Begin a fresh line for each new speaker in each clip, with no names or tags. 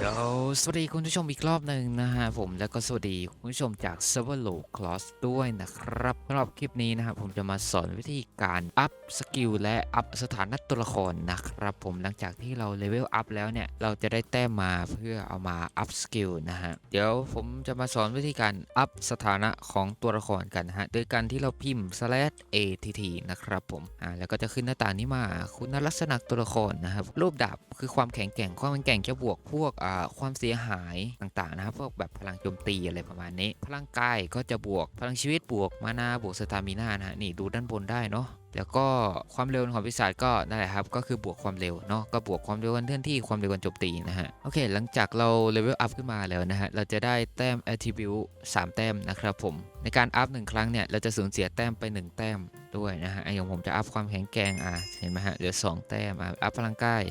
เดี๋ยวสวัสดีคุณผู้ชมอีกรอบหนึ่งนะฮะผมแล้วก็สวัสดีคุณผู้ชมจากเซิร์ฟเวอร์โลคลอสด้วยนะครับสำหรับคลิปนี้นะครับผมจะมาสอนวิธีการอัพสกิลและอัพสถานะตัวละครนะครับผมหลังจากที่เราเลเวลอัพแล้วเนี่ยเราจะได้แต้มมาเพื่อเอามาอัพสกิลนะฮะเดี๋ยวผมจะมาสอนวิธีการอัพสถานะของตัวละครกันฮะโดยการที่เราพิมพ์ slash att นะครับผมอ่าแล้วก็จะขึ้นหน้าต่างนี้มาคุณลักษณะตัวละครนะครับรูปดาบคือความแข็งแกร่งความแข็งแกร่งจะบวกพวกอ่าความเสียหายต่างๆนะครับพวกแบบพลังโจมตีอะไรประมาณนี้ พลังกายก็จะบวก พลังชีวิตบวกมานาบวกสตามิน่านะฮะนี่ดูด้านบนได้เนาะแล้วก็ความเร็วของปีศาจก็นั่นแหละครับ ก็คือบวกความเร็วเนาะก็บวกความเร็วการเคลื่อนที่ความเร็วการโจมตีนะฮะ โอเค หลังจากเราเลเวลอัพขึ้นมาแล้วนะฮะ เราจะได้แต้ม attribute 3 แต้มนะครับผม ในการอัพหนึ่งครั้งเนี่ย เราจะสูญเสียแต้มไป 1 แต้มด้วยนะฮะไอ้อย่างผมจะอัพความแข็งแกร่งอะเห็นไหมฮะเหลือ 2 แต้มอะอัพพลังกาย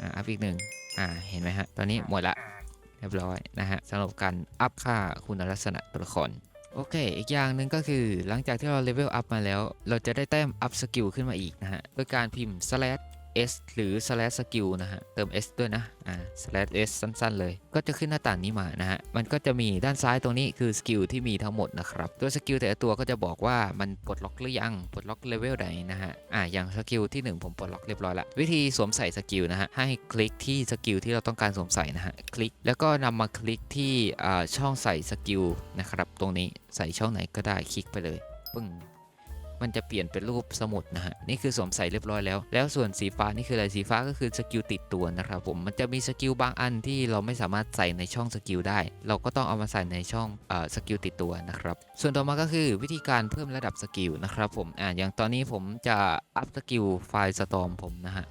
อะอัพอีกหนึ่ง อ่าเห็นไหมฮะตอนนี้หมดละเรียบร้อยนะฮะสำหรับการอัพค่าคุณลักษณะตัวละครโอเค อีกอย่างหนึ่งก็คือหลังจากที่เราเลเวลอัพมาแล้ว เราจะได้แต้มอัพสกิลขึ้นมาอีกนะฮะด้วยการพิมพ์ slash s หรือ slash skill นะฮะ เติม s ด้วยนะ อ่า slash s สั้นๆ เลย ก็จะขึ้นหน้าต่างนี้มานะฮะ มันก็จะมีด้านซ้ายตรงนี้คือสกิลที่มีทั้งหมดนะครับ ตัวสกิลแต่ละตัวก็จะบอกว่ามันปลดล็อกหรือยัง ปลดล็อกเลเวลไหนนะฮะ อ่า อย่างสกิลที่หนึ่งผมปลดล็อกเรียบร้อยละ วิธีสวมใส่สกิลนะฮะ ให้คลิกที่สกิลที่เราต้องการสวมใส่นะฮะ คลิก แล้วก็นำมาคลิกที่อ่าช่องใส่สกิลนะครับ ตรงนี้ใส่ช่องไหนก็ได้ คลิกไปเลย ปึ้ง มันจะเปลี่ยนเป็นรูปสมุดนะฮะนี่คือสวมใส่เรียบร้อยแล้ว แล้วส่วนสีฟ้านี่คืออะไรสีฟ้าก็คือสกิลติดตัวนะครับผมมันจะมีสกิลบางอันที่เราไม่สามารถใส่ในช่องสกิลได้ เราก็ต้องเอามาใส่ในช่องเอ่อสกิลติดตัวนะครับส่วนต่อมาก็คือวิธีการเพิ่มระดับสกิลนะครับผมอ่าอย่างตอนนี้ผมจะอัพสกิลไฟล์สตอมผมนะฮะ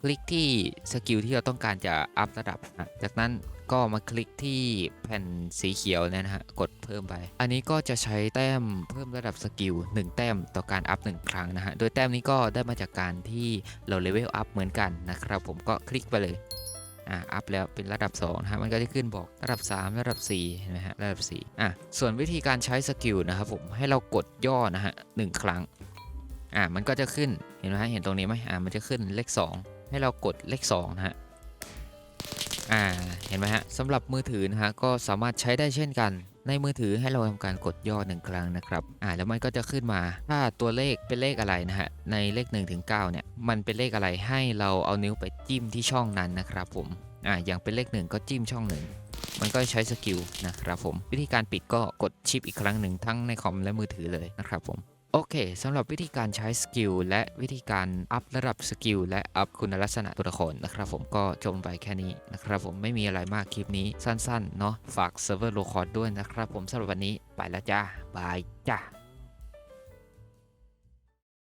คลิกที่สกิลที่เราต้องการจะอัพระดับนะจากนั้นก็มาคลิกที่แผ่นสีเขียวเนี่ยนะฮะ กดเพิ่มไป อันนี้ก็จะใช้แต้มเพิ่มระดับสกิล1 แต้มต่อการอัพ 1 ครั้งนะฮะ โดยแต้มนี้ก็ได้มาจากการที่เราเลเวลอัพเหมือนกันนะครับผมก็คลิกไปเลยอ่าอัพแล้วเป็นระดับ2นะฮะมันก็จะขึ้นบอกระดับ 3 ระดับ4เห็นไหมฮะระดับ4อะส่วนวิธีการใช้สกิลนะครับผมให้เรากดย่อนะฮะหนึ่งครั้งอ่ามันก็จะขึ้นเห็นไหมฮะเห็นตรงนี้ไหมอ่ามันจะขึ้นเลข 2 ให้เรากดเลข2นะฮะอ่าเห็นไหมฮะสำหรับมือถือนะฮะก็สามารถใช้ได้เช่นกัน ในมือถือให้เราทำการกดย่อหนึ่งครั้งนะครับอ่าแล้วมันก็จะขึ้นมาถ้าตัวเลขเป็นเลขอะไรนะฮะในเลข1ถึง9เนี่ยมันเป็นเลขอะไรให้เราเอานิ้วไปจิ้มที่ช่องนั้นนะครับผมอ่าอย่างเป็นเลขหนึ่งก็จิ้มช่องหนึ่งมันก็ใช้สกิลนะครับผมวิธีการปิดก็กดชิปอีกครั้งหนึ่งทั้งในคอมและมือถือเลยนะครับผม โอเคสำหรับวิธีการใช้สกิลและวิธีการอัพระดับสกิลและอัพคุณลักษณะตัวละครนะครับผมก็จบไปแค่นี้นะครับผมไม่มีอะไรมากคลิปนี้สั้นๆเนาะฝากเซิร์ฟเวอร์โลคอร์ดด้วยนะครับผมสำหรับวันนี้ไปแล้วจ้าบายจ้า